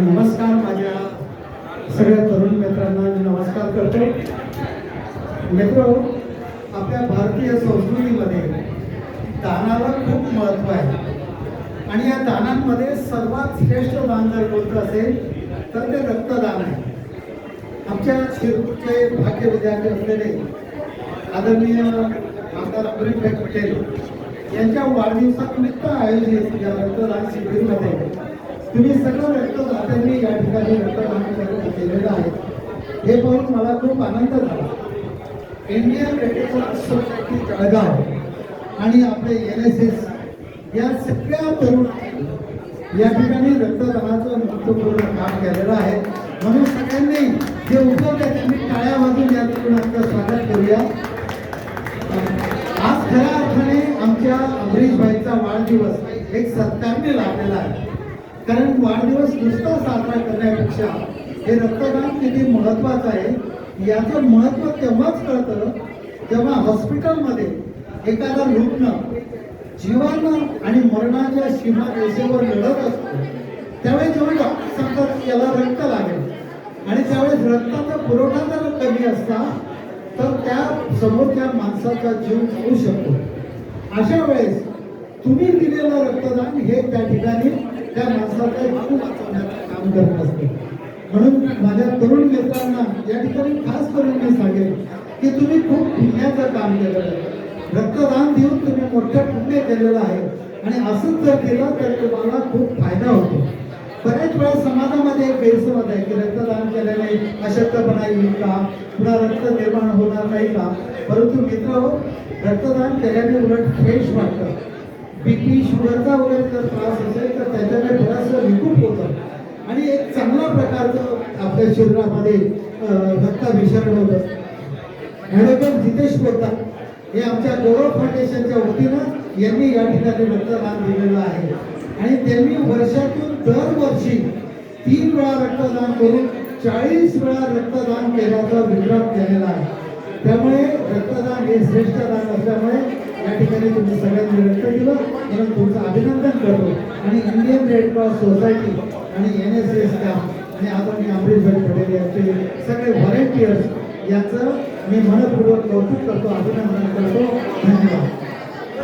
नमस्कार माझ्या सगळ्या तरुण मित्रांना मी नमस्कार करतो. मित्र आपल्या भारतीय संस्कृतीमध्ये दानाला खूप महत्त्व आहे. आणि या दानांमध्ये सर्वात श्रेष्ठ दान जर कोणतं असेल तर ते रक्तदान आहे. आमच्या शिरूरचे भाग्य विद्यार्थी असलेले आदरणीय आमदार अमरीभाई पटेल यांच्या वाढदिवसानिमित्त आयोजित या रक्तदान शिबिरमध्ये तुम्ही सगळं रक्तदात्यांनी या ठिकाणी रक्तदान केलेलं आहे. हे पाहून मला खूप आनंद झाला. इंडियन रेड सोसायटी जळगाव आणि आपले एन एस एस या सगळ्या तरुणांनी या ठिकाणी रक्तदानाचं महत्त्वपूर्ण काम केलेलं आहे. म्हणून सगळ्यांनी जे उपलब्ध आहे त्यांनी टाळ्या वाजून या तरुणांचं स्वागत करूया. आज खऱ्या अर्थाने आमच्या अमरीशभाईचा वाढदिवस एक सत्कारने लाभलेला आहे. कारण वाढदिवस नुसता साजरा करण्यापेक्षा हे रक्तदान किती महत्वाचं आहे याचं महत्त्व तेव्हाच कळतं जेव्हा हॉस्पिटलमध्ये एखादा रुग्ण जीवांना आणि मरणाच्या सीमा रेषेवर लढत असतो त्यावेळी जेव्हा डॉक्टर सांगतात याला रक्त लागेल. आणि त्यावेळेस रक्ताचा पुरवठा जर कमी असता तर त्या समोरच्या माणसाचा जीव जाऊ शकतो. अशा वेळेस तुम्ही दिलेलं रक्तदान हे त्या ठिकाणी त्या माणसाचा जीव वाचवण्याचं काम करत असते. म्हणून माझ्या तरुण मित्रांना या ठिकाणी खास करून मी सांगेन की तुम्ही खूप पुण्याचं काम केलेलं आहे. रक्तदान देऊन तुम्ही मोठं पुण्य केलेलं आहे. आणि असंच जर केलं तर तुम्हाला खूप फायदा होतो. बऱ्याच वेळा समाजामध्ये एक गैरसमज आहे की रक्तदान केल्याने अशक्तपणा येईल का? पुन्हा रक्त निर्माण होणार नाही का? परंतु मित्र रक्तदान त्याच्याने उलट फ्रेश वाटतं. बीपी शुगरचा वगैरे जर त्रास असेल तर त्याच्याने थोडंसं विकूप होतं. आणि एक चांगल्या प्रकारचं आपल्या शरीरामध्ये अं, रक्ताभिसरण होतं. ॲडव्होकेट जितेश बोलतात हे आमच्या गौरव फाउंडेशनच्या वतीनं यांनी या ठिकाणी रक्तदान दिलेलं आहे. आणि त्यांनी वर्षातून दरवर्षी तीन वेळा रक्तदान करून चाळीस वेळा रक्तदान केल्याचा विक्रम केलेला आहे. त्यामुळे रक्तदान हे श्रेष्ठ दान असल्यामुळे या ठिकाणी तुम्ही सगळ्यांनी रक्त दिलं. म्हणून तुमचं अभिनंदन करतो. आणि इंडियन रेड क्रॉस सोसायटी आणि एन एस एस कॅम्प आणि आदरणीय अमरीशभाई पटेल यांचे सगळे व्हॉलेंटियर्स यांचं मी मनपूर्वक कौतुक करतो अभिनंदन करतो. धन्यवाद.